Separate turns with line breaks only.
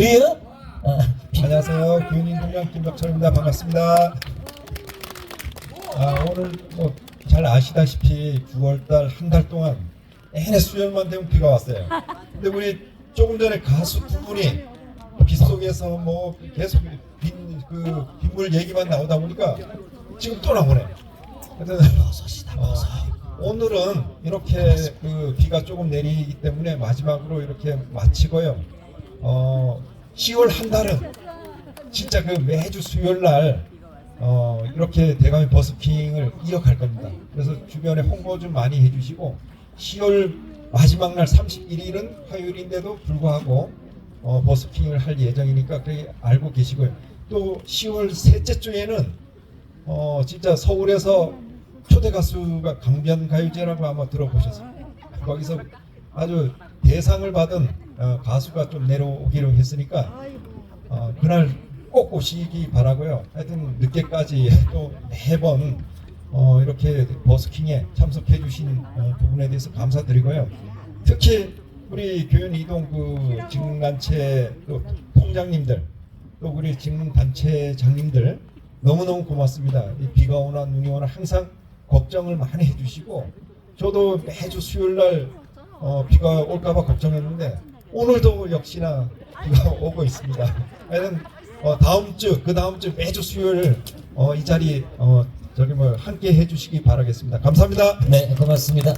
그래요? 어,
안녕하세요. 기운인공장 김덕철입니다. 반갑습니다. 아, 오늘 뭐 잘 아시다시피 9월달 한 달 동안 내내 수혈만 되면 비가 왔어요. 근데 우리 조금 전에 가수 두 분이 빗속에서 뭐 계속 빈, 그 빗물 얘기만 나오다 보니까 지금 또 나오네.
버섯.
어, 오늘은 이렇게 그 비가 조금 내리기 때문에 마지막으로 이렇게 마치고요. 어, 10월 한 달은 진짜 그 매주 수요일 날 어, 이렇게 대감의 버스킹을 이어갈 겁니다. 그래서 주변에 홍보 좀 많이 해주시고 10월 마지막 날 31일은 화요일인데도 불구하고 어, 버스킹을 할 예정이니까 그게 알고 계시고요. 또 10월 셋째 주에는 어, 진짜 서울에서 초대 가수가 강변 가요제라고 아마 들어보셨어요. 거기서 아주 대상을 받은 어, 가수가 좀 내려오기로 했으니까 어, 그날 꼭 오시기 바라고요. 하여튼 늦게까지 또 매번 어, 이렇게 버스킹에 참석해 주신 어, 부분에 대해서 감사드리고요. 특히 우리 교연 이동 그 직능단체 또 통장님들 또 우리 직능단체장님들 너무너무 고맙습니다. 이 비가 오나 눈이 오나 항상 걱정을 많이 해주시고 저도 매주 수요일 날 어, 비가 올까봐 걱정했는데 오늘도 역시나 오고 있습니다. 하여튼 어, 다음 주, 그 다음 주 매주 수요일 어, 이 자리 어, 저기 뭐 함께 해주시기 바라겠습니다. 감사합니다.
네 고맙습니다.